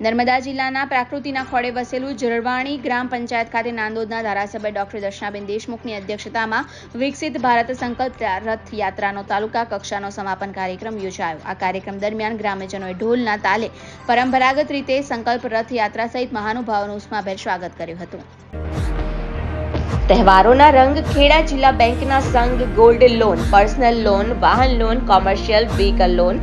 નર્મદા જિલ્લાના પ્રાકૃતિના ખોળે વસેલું જરવાણી ગ્રામ પંચાયત ખાતે નાંદોદના ધારાસભ્ય ડોક્ટર દર્શનાબેન દેશમુખની અધ્યક્ષતામાં વિકસિત ભારત સંકલ્પ રથયાત્રાનો તાલુકા કક્ષાનો સમાપન કાર્યક્રમ યોજાયો. આ કાર્યક્રમ દરમિયાન ગ્રામ્યજનોએ ઢોલના તાલે પરંપરાગત રીતે સંકલ્પ રથયાત્રા સહિત મહાનુભાવોનું ઉષ્માભેર સ્વાગત કર્યું હતું. તહેવારોના રંગ ખેડા જિલ્લા બેંકના સંઘ ગોલ્ડ લોન, પર્સનલ લોન, વાહન loan, commercial vehicle loan